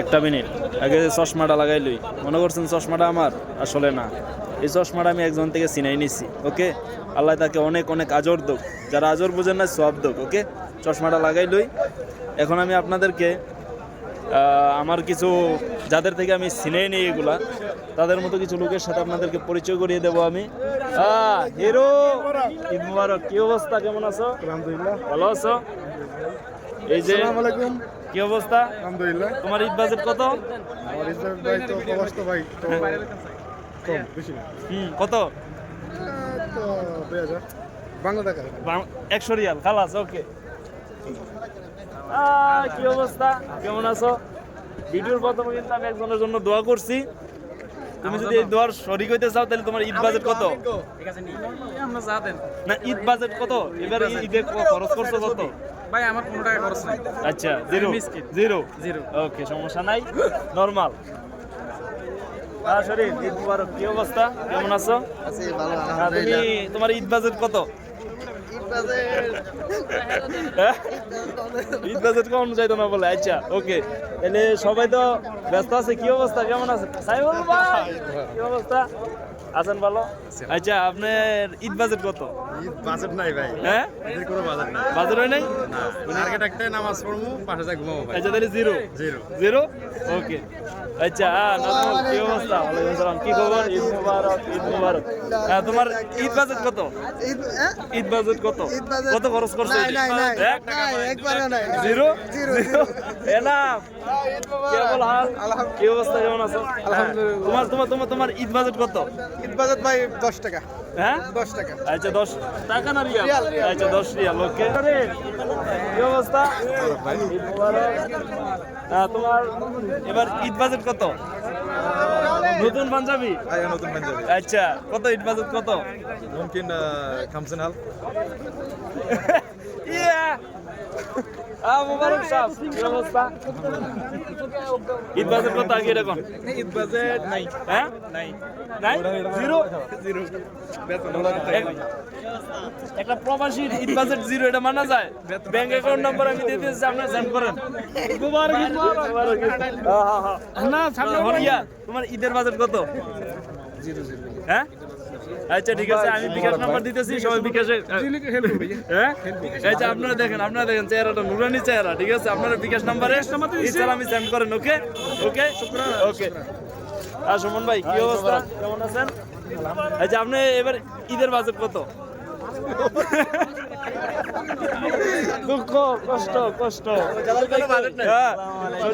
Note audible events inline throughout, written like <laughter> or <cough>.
একটা মিনিট। আগে চশমাটা লাগাই লই। মনে করছেন চশমাটা আমার? আসলে না। এই চশমাটা আমি একজন থেকে চিনাই নিছি ওকে? আল্লাহ তাকে অনেক অনেক আজর দোক। যারা আজর বোঝেন না সব দোক ওকে? চশমাটা লাগাই লই। এখন আমি আপনাদেরকে আমার কিছু যাদের থেকে আমি চিনেই নিই এগুলা তাদের মতো কিছু লোকের সাথে আপনাদেরকে পরিচয় করিয়ে দেবো আমি। হিরো! ঈদ মুবারক। কি অবস্থা? কেমন আছো? আলহামদুলিল্লাহ। ভালো আছো? এই যে কি অবস্থা? আলহামদুলিল্লাহ। তোমার ঈদ বাজেট কত? আমার ইসলাম ভাই তো কষ্ট ভাই তো কম বেশি হুম কত? তো দুই হাজার। বাংলা টাকা। বাং- একশো রিয়াল খালাস ওকে। কি অবস্থা? কেমন আছো? ভিডিওর প্রথমে কিন্তু আমি একজনের জন্য দোয়া করছি। তুমি যদি এই দোয়ার শরিক হইতে চাও তাহলে তোমার ঈদ বাজেট কত? আমরা যা দেন। না ঈদ বাজেট কত? এবার ঈদে খরচ করছ কত? ভাই আমার কোনো টাকা খরচ নাই। আচ্ছা জিরো। জিরো? জিরো। ওকে সমস্যা নাই। নরমাল। হ্যাঁ শরীফ ঈদ মুবারক। কি অবস্থা? কেমন আছো? আছি ভালো তুমি তোমার ঈদ বাজেট কত? ঈদ বাজেট কম যাইতো না বলে? আচ্ছা ওকে তাহলে সবাই তো ব্যস্ত আছে, কি অবস্থা? কেমন আছে? সাইবুল ভাই, কি অবস্থা? আছেন ভালো? আচ্ছা আপনার ঈদ বাজেট কত? ঈদ বাজেট নাই ভাই। হ্যাঁ? এদের কোনো বাজেট নাই। বাজেট হয় নাই? টার্গেট একটাই নামাজ পড়ব পাশে যা ঘুমাবো ভাই। আচ্ছা তাহলে জিরো? জিরো। জিরো? ওকে। আচ্ছা হ্যাঁ নাজমুল কি অবস্থা? ওয়ালাইকুম আসসালাম। কি খবর? ঈদ মুবারক ঈদ মুবারক। হ্যাঁ তোমার ঈদ বাজেট কত? ঈদ বাজেট কত? ঈদ বাজেট- কত খরচ করছ নাই, নাই, নাই। এক টাকা নাই, একবারও নাই। জিরো? জিরো, হাল। কি অবস্থা? কেমন আছো? আলহামদুলিল্লাহ। তোমার তোমার তোমার তোমার ঈদ বাজেট কত? বাজার ভাই দশ টাকা। হ্যাঁ? দশ টাকা। আচ্ছা দশ টাকা না রিয়াল। আচ্ছা দশ রিয়াল ওকে। কি অবস্থা? হ্যাঁ, তোমার এবার ঈদ বাজেট কত? নতুন পাঞ্জাবি? আয়া নতুন পাঞ্জাবি। আচ্ছা কত ঈদ বাজেট কত? মুমকিন খামসেন হাল <laughs> মুবারক সাহেব কি অবস্থা? ঈদ বাজেট কত আগে এরকম? ঈদ বাজেট নাই। হ্যাঁ? নাই। নাই? জিরো জিরো একটা প্রবাসীর ঈদ বাজেট জিরো এটা মানা যায়? ব্যাংক অ্যাকাউন্ট নাম্বার আমি দিয়ে দিয়েছি আপনি সেন্ড করেন। হ্যাঁ, হ্যাঁ, হ্যাঁ। না। হরিয়া তোমার ঈদের বাজেট কত? হ্যাঁ? আচ্ছা ঠিক আছে আমি বিকাশ নাম্বার দিতেছি সবাই বিকাশে হ্যাঁ? আচ্ছা আপনারা দেখেন আপনারা দেখেন চেহারাটা নুরানি চেহারা ঠিক আছে? আপনারা বিকাশ নাম্বারে ইচ্ছা আমি সেন্ড করেন ওকে ওকে ওকে আর সুমন ভাই কি অবস্থা? কেমন আছেন আচ্ছা আপনি এবার ঈদের বাজেট কত? <laughs> দুঃখ কষ্ট কষ্ট। হ্যাঁ,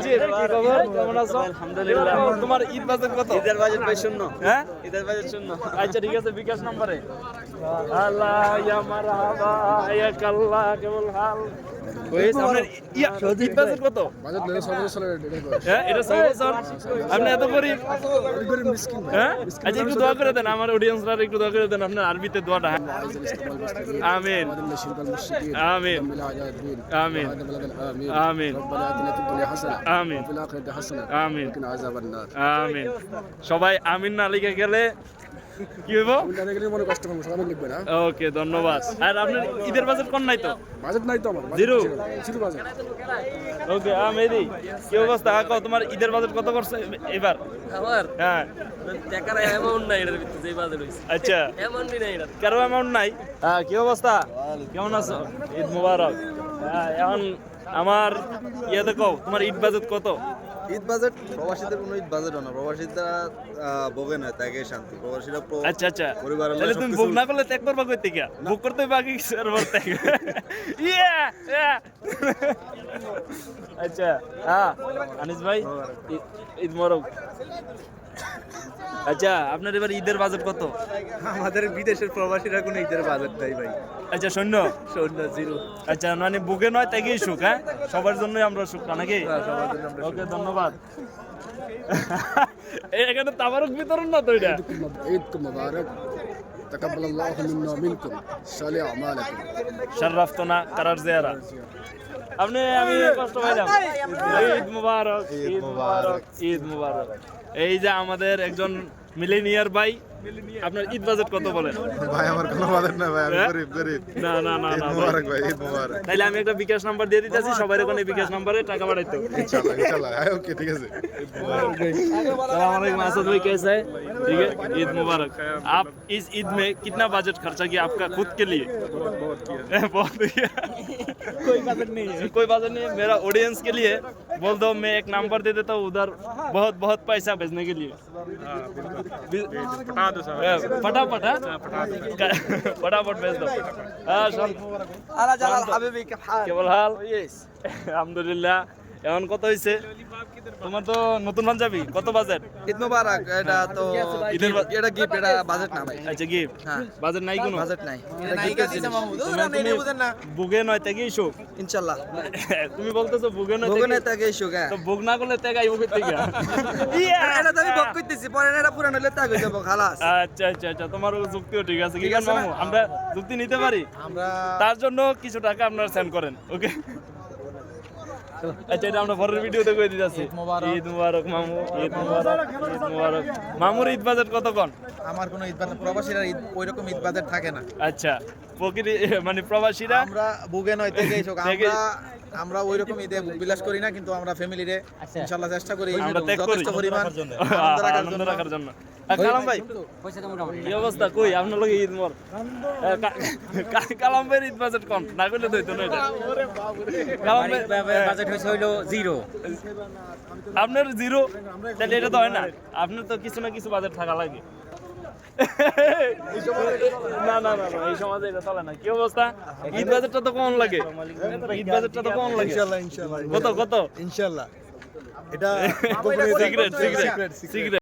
কি খবর? কেমন আছো? তোমার ঈদ বাজেট কত? ঈদের বাজেট ভাই শূন্য। হ্যাঁ? ঈদের বাজেট শূন্য। আচ্ছা ঠিক আছে বিকাশ নাম্বারে। আল্লাহ ইয়া মারহাবা ইয়া কাল্লা কেবল হাল। ওই আপনার ঈদ বাজেট কত? বাজেট নেই সব চলে এটাই করে। এটা সব বছর। আপনি এত গরিব গরিব মিসকিন ভাই। একটু দোয়া করে দেন আমার অডিয়েন্সরা একটু দোয়া করে দেন আপনার আরবিতে দোয়াটা। হ্যাঁ? আমিন من الشرك المشركين آمين. من الأعداء الدين آمين. وهذا بلد الآمين آمين. ربنا آتنا في الدنيا حسنة آمين. وفي الآخرة حسنة آمين. وقنا عذاب النار আমিন সবাই আমিন না লিখে গেলে কি হইব? মনে কষ্ট হবে সবাই লিখবে না। ওকে ধন্যবাদ। আর আপনার ঈদের বাজেট কোন নাই তো? বাজেট নাই তো আমার জিরো। জিরো। বাজেট। ওকে আ মেহেদি কি অবস্থা? কাকা তোমার ঈদের বাজেট কত করছে এবার? আমার? হ্যাঁ। টাকার অ্যামাউন্ট নাই এটার ভিতরে যেই বাজেট হইছে। আচ্ছা। নাই এটা কারও অ্যামাউন্ট নাই? হ্যাঁ কি অবস্থা? কেমন আছো? ঈদ মুবারক। হ্যাঁ এখন আমার ইয়ে দেখো তোমার ঈদ বাজেট কত? ঈদ বাজেট প্রবাসীদের কোনো ঈদ বাজেট না। প্রবাসীরা ভোগে না তাকে শান্তি। প্রবাসীরা আচ্ছা আচ্ছা। পরিবারের তাহলে তুমি ভোগ না করলে ত্যাগ করবা কইতে গিয়া ভোগ করতে বাকি কিছু ত্যাগ। ইয়া আচ্ছা হ্যাঁ আনিস ভাই ঈদ- ঈদ মোবারক। আচ্ছা আপনার এবার ঈদের বাজেট কত? আমাদের বিদেশের প্রবাসীরা কোনো ঈদের বাজেট নাই ভাই। আচ্ছা শূন্য? শূন্য জিরো। আচ্ছা মানে বুকে নয় তাকেই সুখ হ্যাঁ? সবার জন্যই আমরা সুখ নাকি? হ্যাঁ, ওকে ধন্যবাদ। এখানে তাবারক বিতরণ না তো এটা? ঈদ মুবারক تقبل الله منا ومنكم صالح أعمالكم শররাফতনা কারার জিয়ারা আপনি আমি কষ্ট পাইলাম ঈদ মুবারক ঈদ মুবারক ঈদ মুবারক এই যে আমাদের একজন মিলেনিয়ার ভাই আপনার ঈদ বাজেট কত বলেন ভাই আমার কোনো বাজেট না ভাই আমি হ্যাঁ? গরিব গরিব না না না ঈদ না ভাই। মুবারক ভাই ঈদ মুবারক তাইলে আমি একটা বিকাশ নাম্বার দিয়ে দিতেছি সবাই ওখানে বিকাশ নাম্বারে টাকা পাঠাইতে ইনশাআল্লাহ ইনশাআল্লাহ হ্যাঁ ওকে ঠিক আছে सलाम वालेकुम असद भाई कैसा है ठीक है ईद मुबारक आप इस ईद में कितना बजट खर्चा किया आपका खुद के लिए बहुत किया कोई बजट नहीं है कोई बजट नहीं है मेरा ऑडियंस के लिए बोल दो मैं एक नंबर दे देता हूँ उधर बहुत बहुत पैसा भेजने के लिए। फटाफट हाँ? फटाफट भेज दो। हाँ, केवल हाल? <laughs> अलहमदुल्ला এখন কত হয়েছে তোমার তো নতুন পাঞ্জাবি কত বাজেট ঈদ মুবারক এটা তো ঈদের এটা গিফট এটা বাজেট না ভাই। আচ্ছা গিফট হ্যাঁ। বাজেট নাই কোনো? বাজেট নাই। এটা গিফটের জিনিস। বুগে নয় তেগে ইস্যু ইনশাআল্লাহ <laughs> তুমি বলতেছো বুগে নয় ভোগনে তেগে তাকে ইস্যু গা তো বুগ না করলে তেগাই বুগে থেকে? <laughs> <laughs> এটা তো আমি ভোগ করতেছি পরে এটা পুরান হলে তাকে যাব খালাস। আচ্ছা আচ্ছা আচ্ছা তোমার যুক্তিও ঠিক আছে। কি আছে মামু? আমরা যুক্তি নিতে পারি? আমরা তার জন্য কিছু টাকা আপনারা সেন্ড করেন ওকে আচ্ছা এটা আমরা পরের ভিডিওতে কই দিতেছি। ঈদ মুবারক। মামু। ঈদ মুবারক ঈদ মুবারক। মামুর ঈদ বাজেট কত কোন? আমার কোনো ঈদ বাজার প্রবাসীরা ঈদ ওই রকম ঈদ বাজার থাকে না। আচ্ছা প্রকৃতি মানে প্রবাসীরা আমরা বুগে নয় থেকে- আমরা আমরা ওই রকম ঈদে বিলাস করি না কিন্তু আমরা ফ্যামিলিরে ইনশাআল্লাহ চেষ্টা করি যথেষ্ট পরিমাণ আনন্দ রাখার জন্য। রাখার জন্য। আহ, কালাম ভাই কি অবস্থা? কই? আপনার লগে ঈদ মোর। কালাম ভাইয়ের ঈদ বাজেট কম না করলে তো হইতো না এটা। কালাম ভাই বাজেট হয়েছে হইল জিরো আপনার জিরো তাহলে এটা তো হয় না। আপনার তো কিছু না কিছু বাজেট থাকা লাগে। না না না এই সমাজে এটা চলে না। কি অবস্থা? ঈদ বাজারটা তো কম লাগে। ঈদ বাজেটটা তো কম লাগে। ইনশাআল্লাহ ইনশাআল্লাহ কত কত? ইনশাআল্লাহ এটা সিগারেট সিগারেট সিগারেট